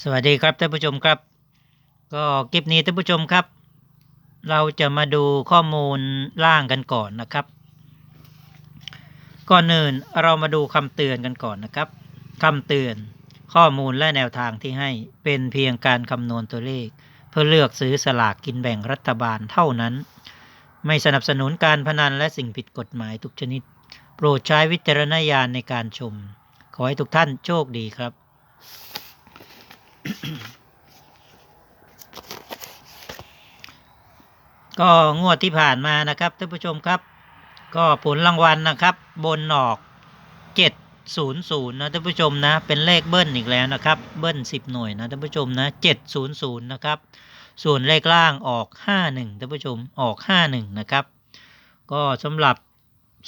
สวัสดีครับท่านผู้ชมครับ ก็คลิปนี้ท่านผู้ชมครับ เราจะมาดูข้อมูลล่างกันก่อนนะครับ ก่อนอื่นเรามาดูคำเตือนกันก่อนนะครับคำเตือนข้อมูลและแนวทางที่ให้เป็นเพียงการคำนวณตัวเลข เพื่อเลือกซื้อสลากกินแบ่งรัฐบาลเท่านั้น ไม่สนับสนุนการพนันและสิ่งผิดกฎหมายทุกชนิด โปรดใช้วิจารณญาณในการชม ขอให้ทุกท่านโชคดีครับ ก็งวดที่ผ่านมานะครับท่านผู้ชมครับ ก็ผลรางวัลนะครับ บนออกเจ็ดศูนย์ศูนย์นะท่านผู้ชมนะ เป็นเลขเบิ้ลอีกแล้วนะครับ เบิ้ลสิบหน่วยนะท่านผู้ชมนะเจ็ดศูนย์ศูนย์นะครับ ส่วนเลขล่างออกห้าหนึ่งท่านผู้ชมออกห้าหนึ่งนะครับ ก็สำหรับ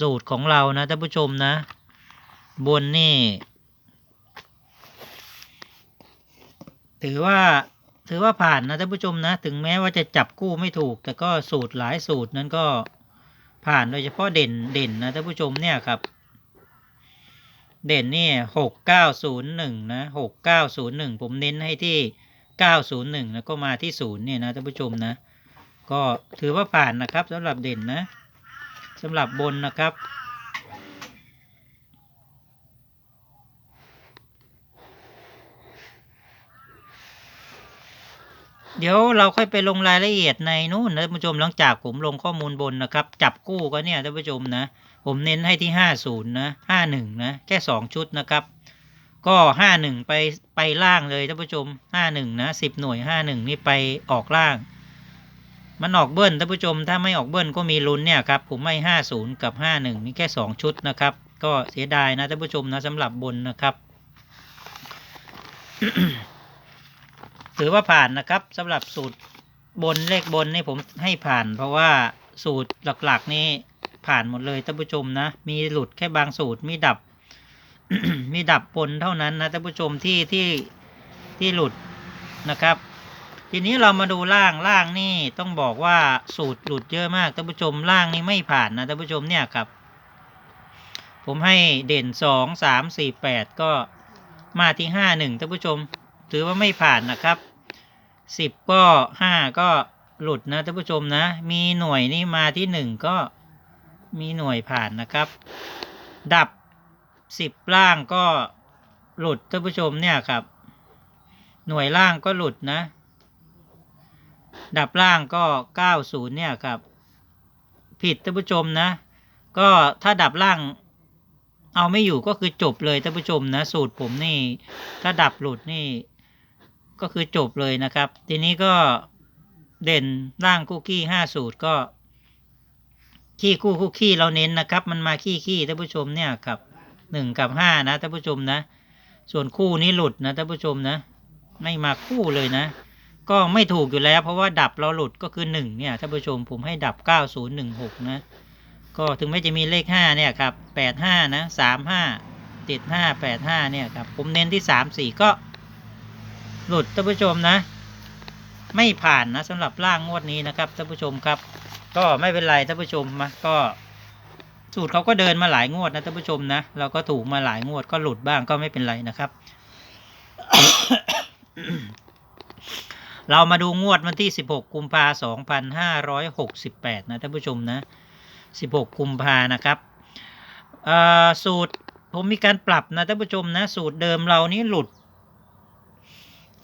สูตรของเรานะท่านผู้ชมนะ บนนี่ ถือว่า ถือว่าผ่านนะท่านผู้ชมนะ ถึงแม้ว่าจะจับกู้ไม่ถูก แต่ก็สูตรหลายสูตรนั้นก็ผ่านโดยเฉพาะเด่นเด่นนะท่านผู้ชมเนี่ยครับ เด่นนี่หกเก้าศูนย์หนึ่งนะหกเก้าศูนย์หนึ่งผมเน้นให้ที่เก้าศูนย์หนึ่งแล้วก็มาที่ศูนย์เนี่ยนะท่านผู้ชมนะ ก็ถือว่าผ่านนะครับสำหรับเด่นนะสำหรับบนนะครับ เดี๋ยวเราค่อยไปลงรายละเอียดในนู่นนะท่านผู้ชมหลังจากผมลงข้อมูลบนนะครับ จับกู้ก็เนี่ยท่านผู้ชมนะ ผมเน้นให้ที่ห้าศูนย์นะห้าหนึ่งนะ แค่สองชุดนะครับ ก็ห้าหนึ่งไปไปล่างเลยท่านผู้ชมห้าหนึ่งนะสิบหน่วยห้าหนึ่งนี่ไปออกล่าง มันออกเบิ้ลท่านผู้ชม ถ้าไม่ออกเบิ้ลก็มีลุ้นเนี่ยครับผมให้ห้าศูนย์กับห้าหนึ่งนี่แค่สองชุดนะครับ ก็เสียดายนะท่านผู้ชมนะสำหรับบนนะครับ ถือว่าผ่านนะครับสำหรับสูตรบนเลขบนนี่ผมให้ผ่าน เพราะว่าสูตรหลักๆนี่ผ่านหมดเลยท่านผู้ชมนะ มีหลุดแค่บางสูตรมีดับ มีดับบนเท่านั้นนะท่านผู้ชมที่ที่ที่หลุดนะครับ ทีนี้เรามาดูล่างล่างนี่ต้องบอกว่าสูตรหลุดเยอะมากท่านผู้ชมล่างนี่ไม่ผ่านนะท่านผู้ชมเนี่ยครับ ผมให้เด่นสองสามสี่แปดก็มาที่ห้าหนึ่งท่านผู้ชม ถือว่าไม่ผ่านนะครับสิบก็ห้าก็หลุดนะท่านผู้ชมนะ มีหน่วยนี่มาที่หนึ่งก็มีหน่วยผ่านนะครับ ดับสิบล่างก็หลุดท่านผู้ชมเนี่ยครับ หน่วยล่างก็หลุดนะ ดับล่างก็เก้าศูนย์เนี่ยครับ ผิดท่านผู้ชมนะ ก็ถ้าดับล่างเอาไม่อยู่ก็คือจบเลยท่านผู้ชมนะ สูตรผมนี่ ถ้าดับหลุดนี่ ก็คือจบเลยนะครับ ทีนี้ก็เด่นร่างคู่ขี้ห้าสูตรก็ ขี้คู่คู่ขี้เราเน้นนะครับ มันมาขี้ขี้ท่านผู้ชมเนี่ยครับหนึ่งกับห้านะท่านผู้ชมนะ ส่วนคู่นี้หลุดนะท่านผู้ชมนะ ไม่มาคู่เลยนะ ก็ไม่ถูกอยู่แล้ว เพราะว่าดับเราหลุดก็คือหนึ่งเนี่ยท่านผู้ชมผมให้ดับเก้าศูนย์หนึ่งหกนะ ก็ถึงแม้จะมีเลขห้าเนี่ยครับแปดห้านะสามห้าติดห้าแปดห้าเนี่ยครับผมเน้นที่สามสี่ก็ หลุดท่านผู้ชมนะ ไม่ผ่านนะสำหรับร่างงวดนี้นะครับท่านผู้ชมครับ ก็ไม่เป็นไรท่านผู้ชมมาก็สูตรเขาก็เดินมาหลายงวดนะท่านผู้ชมนะเราก็ถูกมาหลายงวดก็หลุดบ้างก็ไม่เป็นไรนะครับ เรามาดูงวดวันที่ 16 กุมภาพันธ์2568นะท่านผู้ชมนะ 16 กุมภานะครับสูตรผมมีการปรับนะท่านผู้ชมนะ สูตรเดิมเรานี้หลุด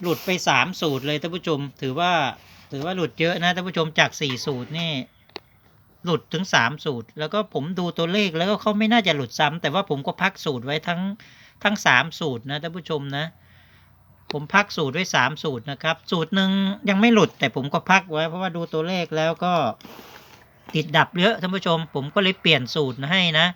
หลุดไปสามสูตรเลยท่านผู้ชม ถือว่า ถือว่าหลุดเยอะนะท่านผู้ชมจากสี่สูตรนี่ หลุดถึงสามสูตร แล้วก็ผมดูตัวเลขแล้วก็เขาไม่น่าจะหลุดซ้ำแต่ว่าผมก็พักสูตรไว้ทั้งทั้งสามสูตรนะท่านผู้ชมนะผมพักสูตรไว้สามสูตรนะครับ สูตรหนึ่งยังไม่หลุดแต่ผมก็พักไว้เพราะว่าดูตัวเลขแล้วก็ติดดับเยอะท่านผู้ชม ผมก็เลยเปลี่ยนสูตรให้นะ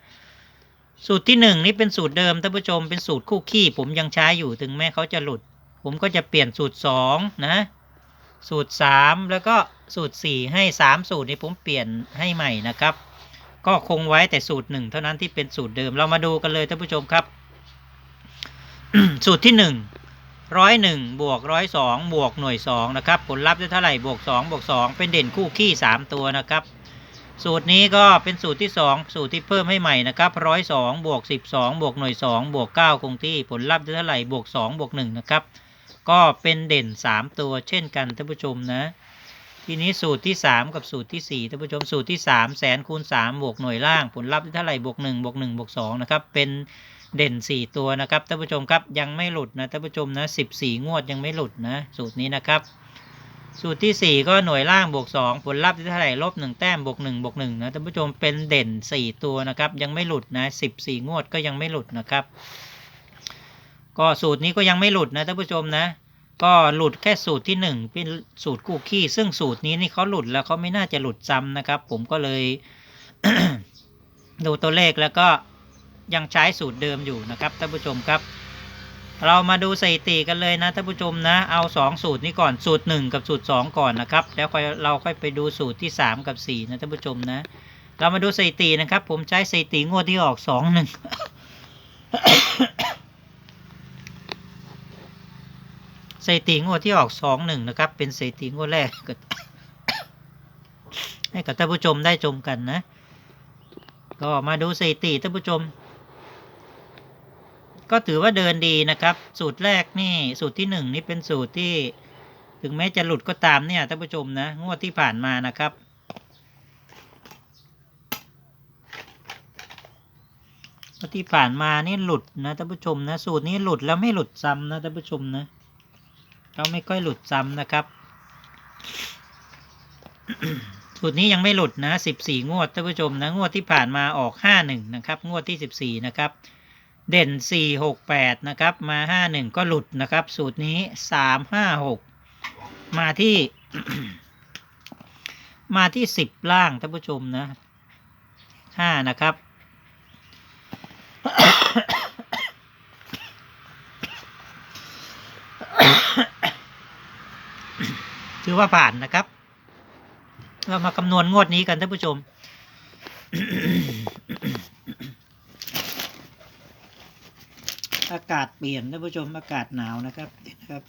สูตรที่หนึ่งนี่เป็นสูตรเดิมท่านผู้ชมเป็นสูตรคู่ขี้ผมยังใช้อยู่ถึงแม้เขาจะหลุด ผมก็จะเปลี่ยนสูตรสองนะ สูตรสามแล้วก็สูตรสี่ให้สามสูตรนี้ผมเปลี่ยนให้ใหม่นะครับ ก็คงไว้แต่สูตรหนึ่งเท่านั้นที่เป็นสูตรเดิมเรามาดูกันเลยท่านผู้ชมครับ สูตรที่หนึ่งร้อยหนึ่งบวกร้อยสองบวกหน่วยสองนะครับ ผลลัพธ์ได้เท่าไหร่บวกสองบวกสองเป็นเด่นคู่ขี้สามตัวนะครับสูตรนี้ก็เป็นสูตรที่สองสูตรที่เพิ่มให้ใหม่นะครับร้อยสองบวกสิบสองบวกหน่วยสองบวกเก้าคงที่ผลลัพธ์ได้เท่าไหร่บวกสองบวกหนึ่งนะครับ ก็เป็นเด่นสามตัวเช่นกันท่านผู้ชมนะทีนี้สูตรที่สามกับสูตรที่สี่ท่านผู้ชมสูตรที่สามแสนคูณสามบวกหน่วยล่างผลลัพธ์เท่าไหร่บวกหนึ่งบวกหนึ่งบวกสองนะครับเป็นเด่นสี่ตัวนะครับท่านผู้ชมครับยังไม่หลุดนะท่านผู้ชมนะสิบสี่งวดยังไม่หลุดนะสูตรนี้นะครับ สูตรที่สี่ก็หน่วยล่างบวกสองผลลัพธ์เท่าไหร่ลบหนึ่งแต้มบวกหนึ่งบวกหนึ่งนะท่านผู้ชมเป็นเด่นสี่ตัวนะครับยังไม่หลุดนะสิบสี่งวดก็ยังไม่หลุดนะครับ ก็สูตรนี้ก็ยังไม่หลุดนะท่านผู้ชมนะ ก็หลุดแค่สูตรที่ 1 เป็นสูตรคุกกี้ ซึ่งสูตรนี้นี่เขาหลุดแล้วเขาไม่น่าจะหลุดซ้ำนะครับ ผมก็เลย ดูตัวเลขแล้วก็ยังใช้สูตรเดิมอยู่นะครับท่านผู้ชมครับ เรามาดูสถิติกันเลยนะท่านผู้ชมนะ เอา 2 สูตรนี้ก่อนสูตร 1 กับสูตร 2 ก่อนนะครับ แล้วค่อยเราค่อยไปดูสูตรที่ 3 กับ 4 นะท่านผู้ชมนะ เรามาดูสถิตินะครับ ผมใช้สถิติงวดที่ออก 2 1 สถิติงวดที่ออกสองหนึ่งนะครับ เป็นสถิติงวดแรก ให้กับท่านผู้ชมได้ชมกันนะ ก็มาดูสถิติท่านผู้ชม ก็ถือว่าเดินดีนะครับ สูตรแรกนี่สูตรที่หนึ่งนี่เป็นสูตรที่ ถึงแม้จะหลุดก็ตามเนี่ยท่านผู้ชมนะ งวดที่ผ่านมานะครับงวที่ผ่านมานี่หลุดนะท่านผู้ชมนะ สูตรนี้หลุดแล้วไม่หลุดซ้ำนะท่านผู้ชมนะ เขาไม่ค่อยหลุดซ้ำนะครับ สูตรนี้ยังไม่หลุดนะสิบสี่งวดท่านผู้ชมนะงวดที่ผ่านมาออกห้าหนึ่งนะครับ งวดที่สิบสี่นะครับ เด่นสี่หกแปดนะครับ มาห้าหนึ่งก็หลุดนะครับ สูตรนี้สามห้าหกมาที่ มาที่สิบล่างท่านผู้ชมนะห้านะครับ ถือว่าผ่านนะครับ เรามาคำนวณงวดนี้กันท่านผู้ชม อากาศเปลี่ยนท่านผู้ชมอากาศหนาวนะครับเดี๋ยวนะครับ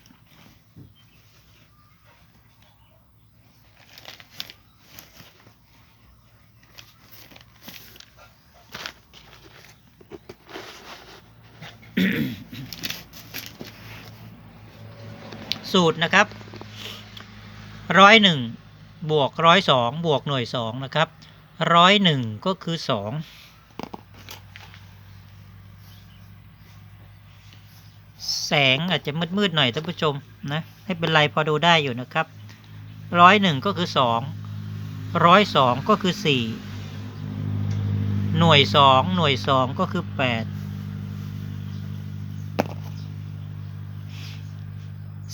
สูตรนะครับ ร้อยหนึ่งบวกร้อยสองบวกหน่วยสองนะครับร้อยหนึ่งก็คือสองแสงอาจจะมืดๆหน่อยท่านผู้ชมนะไม่เป็นไรพอดูได้อยู่นะครับร้อยหนึ่งก็คือสองร้อยสองก็คือสี่หน่วยสองหน่วยสองก็คือแปด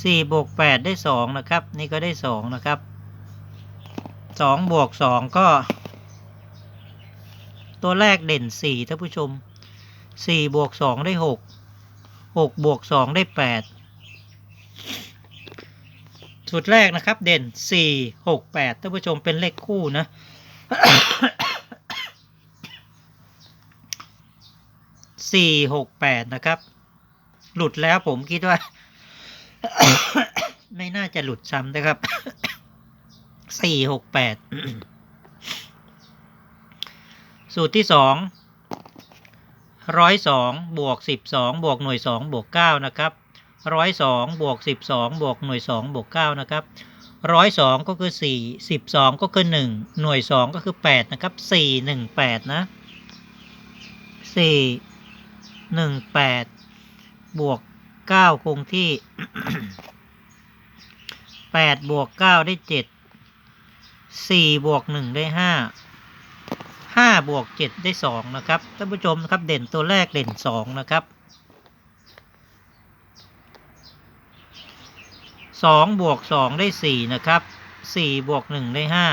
สี่บวกแปดได้สองนะครับ นี่ก็ได้สองนะครับสองบวกสองก็ ตัวแรกเด่นสี่ท่านผู้ชมสี่บวกสองได้หกหกบวกสองได้แปดสูตรแรกนะครับ เด่นสี่หกแปดท่านผู้ชมเป็นเลขคู่นะสี่หกแปดนะครับ หลุดแล้วผมคิดว่า ไม่น่าจะหลุดซ้ำนะครับสี่หกแปดสูตรที่สองร้อยสองบวกสิบสองบวกหน่วยสองบวกเก้านะครับร้อยสองบวกสิบสองบวกหน่วยสองบวกเก้านะครับร้อยสองก็คือสี่สิบสองก็คือหนึ่งหน่วยสองก็คือแปดนะครับสี่หนึ่งแปดนะสี่หนึ่งแปดบวกเก้าคงที่ แปดบวกเก้าได้เจ็ดสี่บวกหนึ่งได้ห้าห้าบวกเจ็ดได้สองนะครับท่านผู้ชมนะครับเด่นตัวแรกเด่นสองนะครับสองบวกสองได้สี่นะครับสี่บวกหนึ่งได้ห้า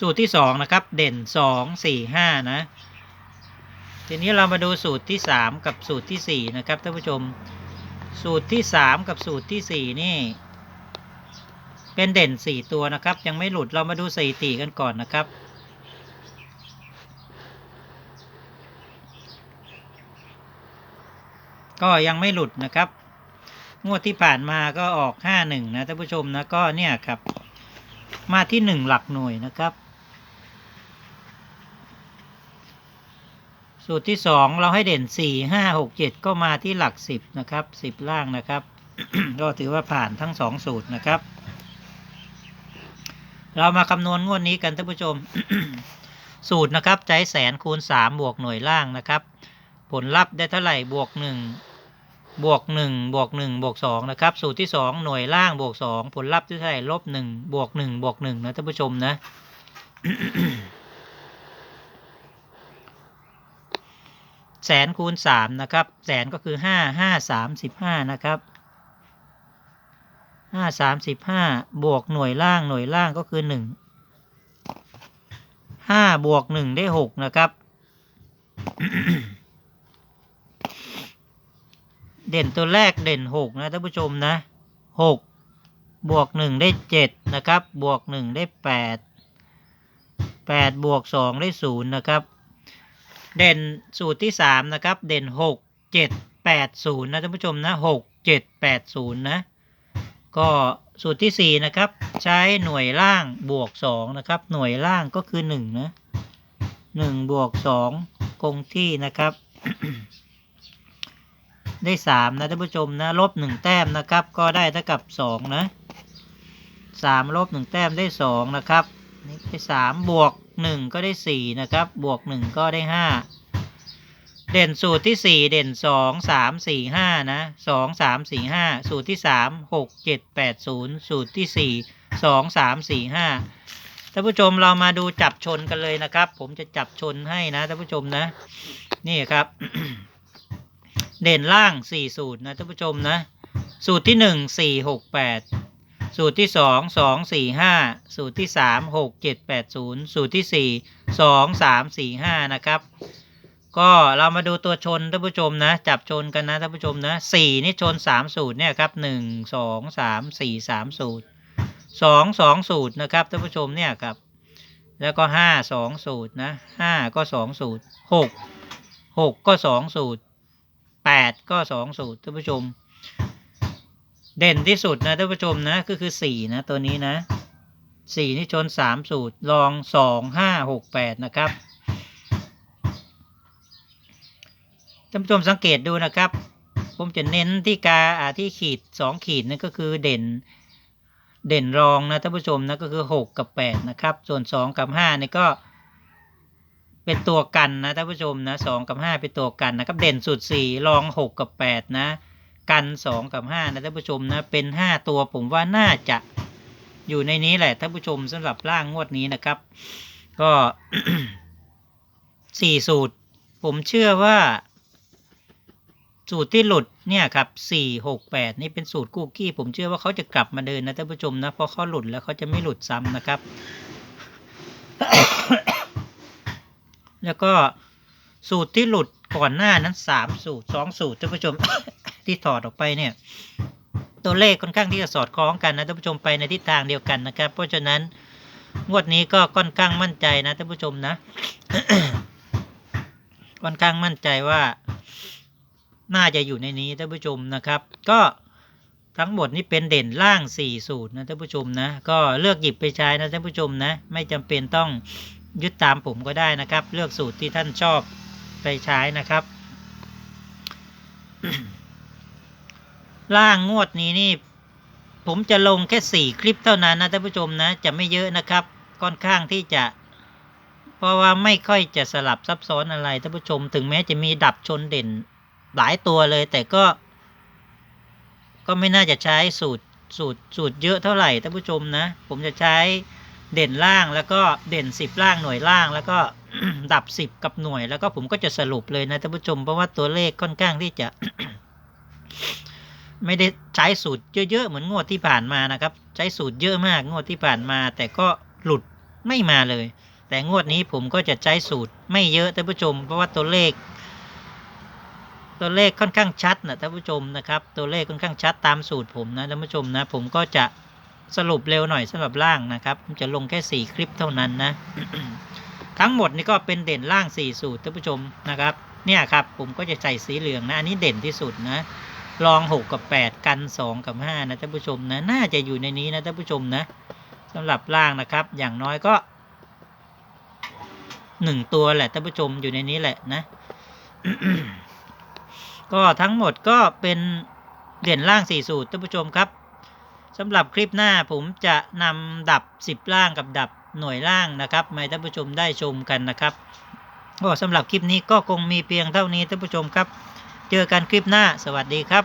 สูตรที่สองนะครับ เด่นสองสี่ห้านะ ทีนี้เรามาดูสูตรที่สามกับสูตรที่สี่นะครับท่านผู้ชม สูตรที่สามกับสูตรที่สี่นี่ เป็นเด่นสี่ตัวนะครับ ยังไม่หลุดเรามาดูสถิติกันก่อนนะครับ ก็ยังไม่หลุดนะครับ งวดที่ผ่านมาก็ออกห้าหนึ่งนะท่านผู้ชมนะก็เนี่ยครับ มาที่หนึ่งหลักหน่วยนะครับ สูตรที่สองเราให้เด่นสี่ห้าหกเจ็ดก็มาที่หลักสิบนะครับสิบล่างนะครับ ก็ถือว่าผ่านทั้งสองสูตรนะครับ เรามาคำนวณงวดนี้กันท่านผู้ชม สูตรนะครับใจแสนคูณสามบวกหน่วยล่างนะครับ ผลลัพธ์ได้เท่าไหร่บวกหนึ่งบวกหนึ่งบวกหนึ่งบวกสองนะครับสูตรที่สองหน่วยล่างบวกสองผลลัพธ์ได้เท่าไหร่ลบหนึ่งบวกหนึ่งบวกหนึ่งนะท่านผู้ชมนะ แสนคูณสามนะครับ แสนก็คือห้าห้าสามสิบห้านะครับห้าสามสิบห้าบวกหน่วยล่างหน่วยล่างก็คือหนึ่งห้าบวกหนึ่งได้หกนะครับ เด่นตัวแรกเด่นหกนะท่านผู้ชมนะหกบวกหนึ่งได้เจ็ดนะครับ บวกหนึ่งได้แปดแปดบวกสองได้ศูนย์นะครับ เด่นสูตรที่สามนะครับ เด่นหกเจ็ดแปดศูนย์นะท่านผู้ชมนะหกเจ็ดแปดศูนย์นะ ก็สูตรที่สี่นะครับ ใช้หน่วยล่างบวกสองนะครับ หน่วยล่างก็คือหนึ่งนะหนึ่งบวกสองคงที่นะครับ ได้สามนะท่านผู้ชมนะ ลบหนึ่งแต้มนะครับ ก็ได้เท่ากับสองนะสามลบหนึ่งแต้มได้สองนะครับ นี่ได้สามบวก หนึ่งก็ได้สี่นะครับ บวกหนึ่งก็ได้ห้าเด่นสูตรที่สี่เด่นสองสามสี่ห้านะสองสามสี่ห้าสูตรที่สามหกเจ็ดแปดศูนย์สูตรที่สี่สองสามสี่ห้าท่านผู้ชมเรามาดูจับชนกันเลยนะครับ ผมจะจับชนให้นะท่านผู้ชมนะ นี่ครับ เด่นล่างสี่สูตรนะท่านผู้ชมนะ สูตรที่หนึ่งสี่หกแปด สูตรที่สองสองสี่ห้าสูตรที่สามหกเจ็ดแปดศูนย์สูตรที่สี่สองสามสี่ห้านะครับ ก็เรามาดูตัวชนท่านผู้ชมนะจับชนกันนะท่านผู้ชมนะสี่นี่ชนสามสูตรเนี่ยครับหนึ่งสองสามสี่สามสูตรสองสองสูตรนะครับท่านผู้ชมเนี่ยครับ แล้วก็ห้าสองสูตรนะห้าก็สองสูตรหกหกก็สองสูตรแปดก็สองสูตรท่านผู้ชม เด่นที่สุดนะท่านผู้ชมนะก็คือสี่นะตัวนี้นะสี่นี่ชนสามสูตรลองสองห้าหกแปดนะครับท่านผู้ชมสังเกตดูนะครับ ผมจะเน้นที่กาอ่าที่ขีดสองขีดนั่นก็คือเด่นเด่นรองนะท่านผู้ชมนะก็คือหกกับแปดนะครับส่วนสองกับห้านี่ก็เป็นตัวกันนะท่านผู้ชมนะสองกับห้าเป็นตัวกันนะครับ เด่นสุดสี่รองหกกับแปดนะ กันสองกับห้านะท่านผู้ชมนะเป็นห้าตัวผมว่าน่าจะอยู่ในนี้แหละท่านผู้ชมสำหรับร่างงวดนี้นะครับ ก็สี่สูตร ผมเชื่อว่า สูตรที่หลุดเนี่ยครับสี่หกแปดนี่เป็นสูตรกูกี้ ผมเชื่อว่าเขาจะกลับมาเดินนะท่านผู้ชมนะเพราะเขาหลุดแล้วเขาจะไม่หลุดซ้ำนะครับ แล้วก็ สูตรที่หลุดก่อนหน้านั้นสามสูตรสองสูตรท่านผู้ชมที่ถอดออกไปเนี่ย ตัวเลขค่อนข้างที่จะสอดคล้องกันนะท่านผู้ชมไปในทิศทางเดียวกันนะครับ เพราะฉะนั้นงวดนี้ก็ค่อนข้างมั่นใจนะท่านผู้ชมนะค่อนข้างมั่นใจว่า น่าจะอยู่ในนี้ท่านผู้ชมนะครับ ก็ทั้งหมดนี้เป็นเด่นล่างสี่สูตรนะท่านผู้ชมนะ ก็เลือกหยิบไปใช้นะท่านผู้ชมนะ ไม่จำเป็นต้องยึดตามผมก็ได้นะครับ เลือกสูตรที่ท่านชอบ ไปใช้นะครับ ล่างงวดนี้นี่ ผมจะลงแค่สี่คลิปเท่านั้นนะท่านผู้ชมนะ จะไม่เยอะนะครับ ค่อนข้างที่จะ เพราะว่าไม่ค่อยจะสลับซับซ้อนอะไรท่านผู้ชม ถึงแม้จะมีดับชนเด่นหลายตัวเลย แต่ก็ ก็ไม่น่าจะใช้สูตรสูตรสูตรเยอะเท่าไหร่ท่านผู้ชมนะ ผมจะใช้ เด่นล่างแล้วก็เด่นสิบล่างหน่วยล่าง แล้วก็ดับสิบกับหน่วย แล้วก็ผมก็จะสรุปเลยนะท่านผู้ชมเพราะว่าตัวเลขค่อนข้างที่จะ ไม่ได้ใช้สูตรเยอะๆเหมือนงวดที่ผ่านมานะครับ ใช้สูตรเยอะมากงวดที่ผ่านมา แต่ก็หลุดไม่มาเลย แต่งวดนี้ผมก็จะใช้สูตรไม่เยอะท่านผู้ชม เพราะว่าตัวเลข ตัวเลขค่อนข้างชัดนะท่านผู้ชมนะครับ ตัวเลขค่อนข้างชัดตามสูตรผมนะท่านผู้ชมนะ ผมก็จะ สรุปเร็วหน่อยสำหรับล่างนะครับ จะลงแค่สี่คลิปเท่านั้นนะ ทั้งหมดนี่ก็เป็นเด่นล่างสี่สูตรท่านผู้ชมนะครับ เนี่ยครับผมก็จะใส่สีเหลืองนะ อันนี้เด่นที่สุดนะรองหกกับแปดกันสองกับห้านะท่านผู้ชมนะ น่าจะอยู่ในนี้นะท่านผู้ชมนะสำหรับล่างนะครับ อย่างน้อยก็หนึ่งตัวแหละท่านผู้ชมอยู่ในนี้แหละนะ ก็ทั้งหมดก็เป็นเด่นล่างสี่สูตรท่านผู้ชมครับ สำหรับคลิปหน้าผมจะนำดับ 10 ล่างกับดับหน่วยล่างนะครับมาให้ท่านผู้ชมได้ชมกันนะครับก็สำหรับคลิปนี้ก็คงมีเพียงเท่านี้ท่านผู้ชมครับ เจอกันคลิปหน้าสวัสดีครับ